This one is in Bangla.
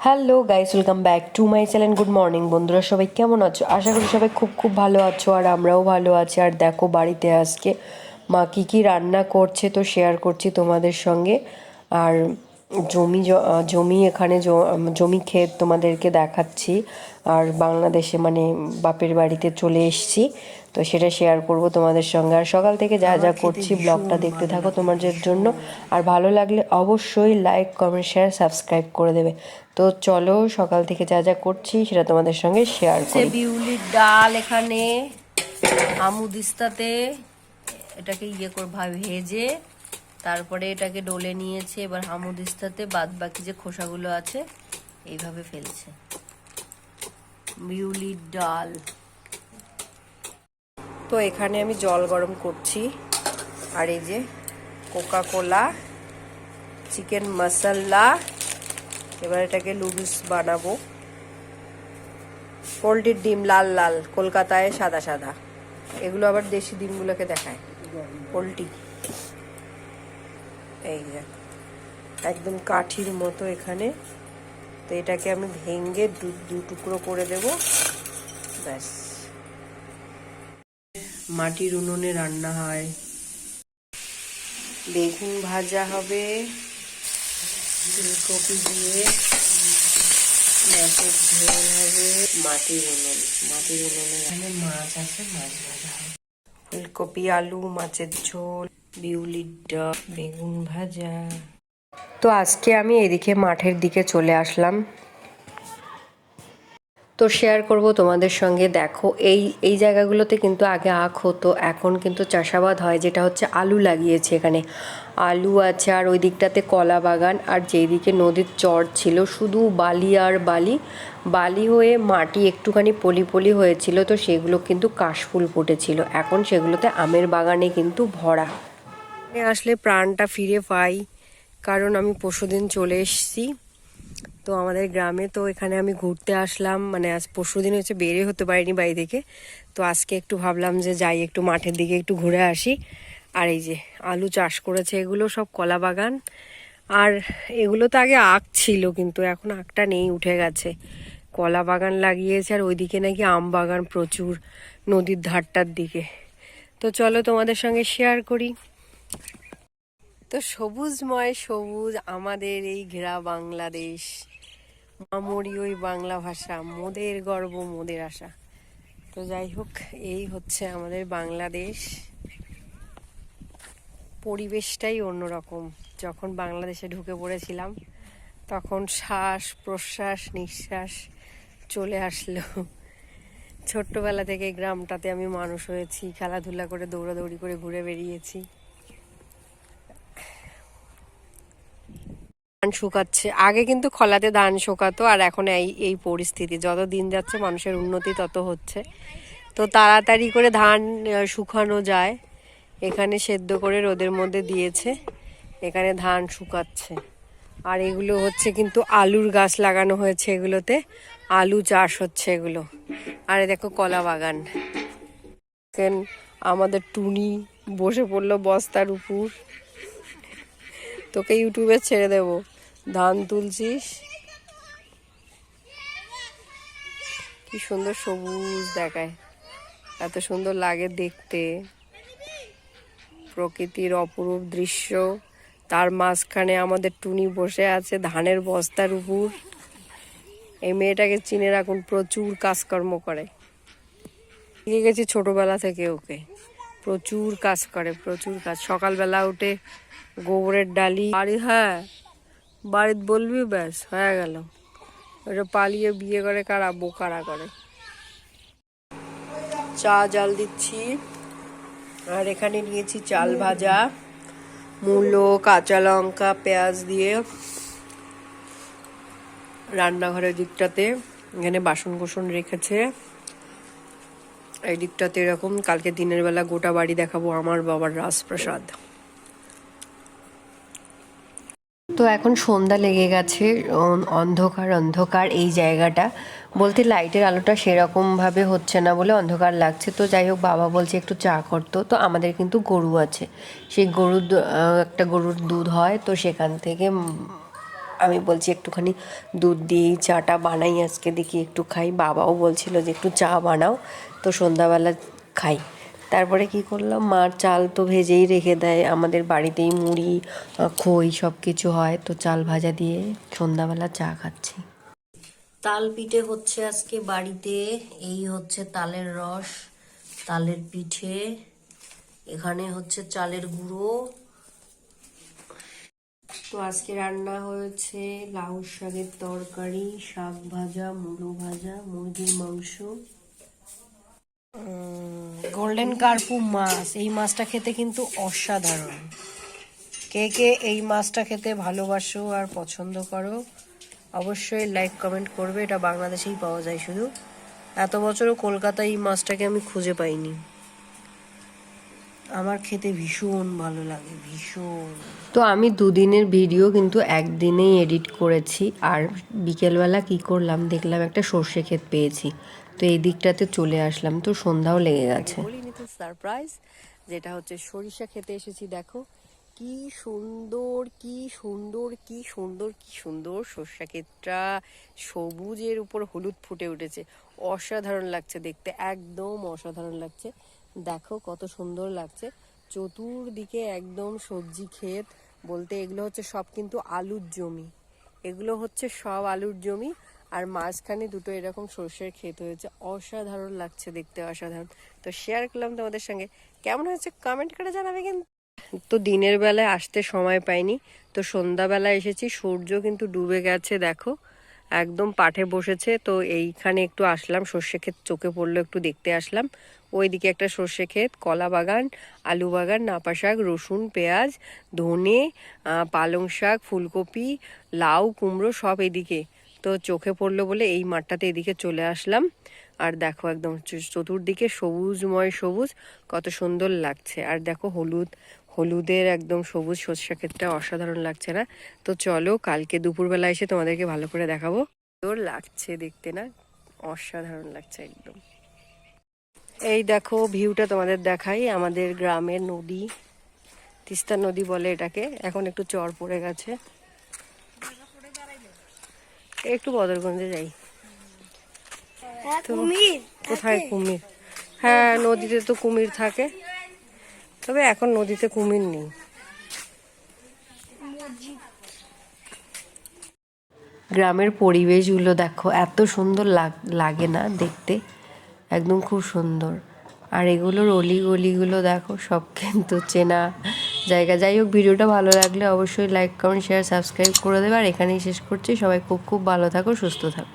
Hello guys welcome back to my channel good morning বন্ধুরা, সবাই কেমন আছো? আশা করি সবাই খুব খুব ভালো আছো আর আমরাও ভালো আছি। আর দেখো, বাড়িতে আজকে মা কী কী রান্না করছে তো শেয়ার করছি তোমাদের সঙ্গে। আর জমি জমি এখানে জমি ক্ষেত তোমাদেরকে দেখাচ্ছি। আর বাংলাদেশে মানে বাপের বাড়িতে চলে এসেছি। তো সেটা শেয়ার করব তোমাদের সঙ্গে। আর সকাল থেকে যা যা করছি ব্লগটা দেখতে থাকো তোমাদের জন্য। আর ভালো লাগলে অবশ্যই লাইক কমেন্ট শেয়ার সাবস্ক্রাইব করে দেবে। তো চলো সকাল থেকে যা যা করছি সেটা তোমাদের সঙ্গে শেয়ার করি। বিউলির ডাল এখানে আমুদিস্তাতে এটাকে ইয়ে করে ভেজে তারপরে এটাকে ডলে নিয়েছে, এবার হামুদিস্তাতে বাদ বাকি যে খোসাগুলো আছে, এইভাবে ফেলছে। বিউলির ডাল। তো এখানে আমি জল গরম করছি, আর এই যে কোকা কোলা চিকেন মশলা এবার এটাকে লুডুস বানাবো। পোলট্রির ডিম লাল লাল, কলকাতায় সাদা সাদা। এগুলো আবার দেশি ডিমগুলোকে দেখায়, পোলট্রি। এই যে, একদম কাঠির মতো এখানে। তো এটাকে আমি ভেঙে দু টুকরো করে দেব। ব্যাস। মাটির উনুনে রান্না হয়। বেগুন ভাজা হবে। ফুলকপি দিয়ে। মাছের ঝোল হবে। মাটির উনুন, মাটির উনুনে এখানে মাছ আছে, মাছ ভাজা হবে। ফুলকপি, আলু, মাছের ঝোল। বিউলির ডাল বেগুন ভাজা। তো আজকে আমি এদিকে মাঠের দিকে চলে আসলাম। তো শেয়ার করব তোমাদের সঙ্গে। দেখো, এই এই জায়গাগুলোতে কিন্তু আগে আখ হতো, এখন কিন্তু চাষাবাদ হয়, যেটা হচ্ছে আলু লাগিয়েছে এখানে। আলু আছে আর ওই দিকটাতে কলা বাগান, আর যেই দিকে নদীর চর ছিল, শুধু বালি আর বালি। বালি হয়ে মাটি একটুখানি পলি পলি হয়েছিল, তো সেগুলো কিন্তু কাশফুল ফুটেছিল। এখন সেগুলোতে আমের বাগানে কিন্তু ভরা। আসলে প্রাণটা ফিরে পাই, কারণ আমি পরশুদিন চলে এসেছি। তো আমাদের গ্রামে তো এখানে আমি ঘুরতে আসলাম মানে আজ পরশু দিন হচ্ছে বেরে হতে পারিনি বাড়ি থেকে। তো আজকে একটু ভাবলাম যে যাই, একটু মাঠের দিকে একটু ঘুরে আসি। আর এই যে আলু চাষ করেছে, এগুলো সব কলা বাগান। আর এগুলো তো আগে আখ ছিল, কিন্তু এখন আখটা নেই, উঠে গেছে। কলা বাগান লাগিয়েছে, আর ওইদিকে নাকি আম বাগান প্রচুর, নদীর ধারটার দিকে। তো চলো তোমাদের সঙ্গে শেয়ার করি। তো সবুজময় সবুজ আমাদের এই ঘেরা বাংলাদেশ। মামরি ওই বাংলা ভাষা, মোদের গর্ব, মোদের আশা। তো যাই হোক, এই হচ্ছে আমাদের বাংলাদেশ। পরিবেশটাই অন্যরকম। যখন বাংলাদেশে ঢুকে পড়েছিলাম, তখন শ্বাস প্রশ্বাস নিঃশ্বাস চলে আসলো। ছোট্টবেলা থেকে গ্রামটাতে আমি মানুষ হয়েছি, খেলাধুলা করে, দৌড়াদৌড়ি করে ঘুরে বেরিয়েছি। ধান শুকাচ্ছে। আগে কিন্তু খলাতে ধান শুকাতো আর এখন এই এই পরিস্থিতি। যত দিন যাচ্ছে মানুষের উন্নতি তত হচ্ছে। তো তাড়াতাড়ি করে ধান শুকানো যায়। এখানে সেদ্ধ করে রোদের মধ্যে দিয়েছে। এখানে ধান শুকাচ্ছে। আর এগুলো হচ্ছে কিন্তু আলুর গাছ লাগানো হয়েছে এগুলোতে। আলু চাষ হচ্ছে এগুলো। আর দেখো কলা বাগান। আমাদের টুনি বসে পড়ল বস্তার উপর। তোকে ইউটিউবে ছেড়ে দেব। ধান তুলছিস? কি সুন্দর সবুজ দেখায়। এত সুন্দর লাগে দেখতে। প্রকৃতির অপরূপ দৃশ্য। তার মাঝখানে আমাদের টুনি বসে আছে ধানের বস্তার উপর। এই মেয়েটাকে চিনে রাখুন, প্রচুর কাজকর্ম করে। শিখে গেছি ছোটবেলা থেকে ওকে। প্রচুর কাজ করে, প্রচুর কাজ। সকালবেলা উঠে গোবরের ডালি। বাড়ি হ্যাঁ বাড়িতে বলবি, ব্যাস, হয়ে গেল। ওটা পালিয়ে বিয়ে করে কারা, বোকারা করে। চা জাল দিচ্ছি। আর এখানে নিয়েছি চাল ভাজা, মূলো, কাঁচা লঙ্কা, পেঁয়াজ দিয়ে রান্নাঘরের দিকটাতে। এখানে বাসন কোসন রেখেছে। এই দিকটাতে এরকম, কালকে দিনের বেলা গোটা বাড়ি দেখাবো আমার বাবার রাজপ্রসাদ। তো এখন সন্ধ্যা লেগে গেছে অন্ধকার অন্ধকার এই জায়গাটা। বলতে লাইটের আলোটা সেরকমভাবে হচ্ছে না বলে অন্ধকার লাগছে। তো যাই হোক, বাবা বলছে একটু চা করতো। তো আমাদের কিন্তু গরু আছে। সেই গরুর একটা গরুর দুধ হয়। তো সেখান থেকে আমি বলছি একটুখানি দুধ দিয়েই চাটা বানাই, আজকে দেখি একটু খাই। বাবাও বলছিল যে একটু চা বানাও। তো সন্ধ্যাবেলা খাই। তারপরে কি করলাম? মার চাল তো ভেজেই রেখে দেয়। আমাদের বাড়িতেই মুড়ি খই সব কিছু হয়। তো চাল ভাজা দিয়ে সন্ধ্যাবেলা চা খাচ্ছি। তাল পিঠে হচ্ছে আজকে বাড়িতে। এই হচ্ছে তালের রস, তালের পিঠে। এখানে হচ্ছে চালের গুঁড়ো। তো আজকে রান্না হয়েছে লাউ শাকের তরকারি, শাক ভাজা, মুলো ভাজা, মুরগির মাংস। গোল্ডেন কার্পু মাছ, এই মাছটা খেতে কিন্তু অসাধারণ। কে কে এই মাছটা খেতে ভালোবাসো আর পছন্দ করো, অবশ্যই লাইক কমেন্ট করবে। এটা বাংলাদেশেই পাওয়া যায় শুধু। এত বছরও কলকাতায় এই মাছটাকে আমি খুঁজে পাইনি। আমার খেতে ভীষণ ভালো লাগে, ভীষণ। তো আমি দুদিনের ভিডিও কিন্তু একদিনেই এডিট করেছি। আর বিকেলবেলা কি করলাম, দেখলাম একটা সর্ষে ক্ষেত পেয়েছি। তো এই দিকটাতে চলে আসলাম। তো সন্ধ্যাও লেগে গেছে। সারপ্রাইজ যেটা হচ্ছে সরিষা খেতে এসেছি, দেখো। কি সুন্দর কি সুন্দর কি সুন্দর কি সুন্দর সর্ষা ক্ষেতটা। সবুজের উপর হলুদ ফুটে উঠেছে। অসাধারণ লাগছে দেখতে, একদম অসাধারণ লাগছে। দেখো কত সুন্দর লাগছে। চতুর্দিকে একদম সবজি ক্ষেত বলতে এগুলো হচ্ছে সব কিন্তু আলুর জমি। এগুলো হচ্ছে সব আলুর জমি। আর মাঝখানে দুটো এরকম সর্ষের ক্ষেত হয়েছে। অসাধারণ লাগছে দেখতে, অসাধারণ। তো শেয়ার করলাম তোমাদের সঙ্গে। কেমন হয়েছে কমেন্ট করে জানাবে কিন্তু। তো দিনের বেলায় আসতে সময় পাইনি। তো সন্ধ্যাবেলা এসেছি, সূর্য কিন্তু ডুবে গেছে, দেখো। একদম পাঠে বসেছে, তো এইখানে একটু আসলাম। সর্ষে ক্ষেত চোখে পড়ল, একটু দেখতে আসলাম। ওইদিকে একটা সর্ষে ক্ষেত, কলা বাগান, আলু বাগান, নাপা শাক, রসুন, পেঁয়াজ, ধনে পালং শাক, ফুলকপি, লাউ, কুমড়ো সব এদিকে। তো চোখে পড়ল বলে এই মাঠটাতে এদিকে চলে আসলাম। আর দেখো একদম চতুর্দিকে সবুজময় সবুজ, কত সুন্দর লাগছে। আর দেখো হলুদ, হলুদের একদম সবুজ সর্ষা ক্ষেতটা অসাধারণ লাগছে না? তো চলো কালকে দুপুরবেলা এসে তোমাদেরকে ভালো করে দেখাবো। সুন্দর লাগছে দেখতে না? অসাধারণ লাগছে একদম। এই দেখো ভিউটা তোমাদের দেখাই। আমাদের গ্রামের নদী, তিস্তা নদী বলে এটাকে। এখন একটু চর পড়ে গেছে। একটু বদরগঞ্জে যাই। তো কোথায় কুমির? হ্যাঁ নদীতে তো কুমির থাকে। তবে এখন নদীতে কুমির নেই। গ্রামের পরিবেশগুলো দেখো এত সুন্দর লাগ- লাগে না দেখতে। একদম খুব সুন্দর। আর এগুলোর অলি গলিগুলো দেখো সব কিন্তু চেনা। জায়গা। যাই হোক, ভিডিওটা ভালো লাগলে অবশ্যই লাইক কমেন্ট শেয়ার সাবস্ক্রাইব করে দেবে। আর এখানেই শেষ করছি। সবাই খুব খুব ভালো থাকো, সুস্থ থাকো।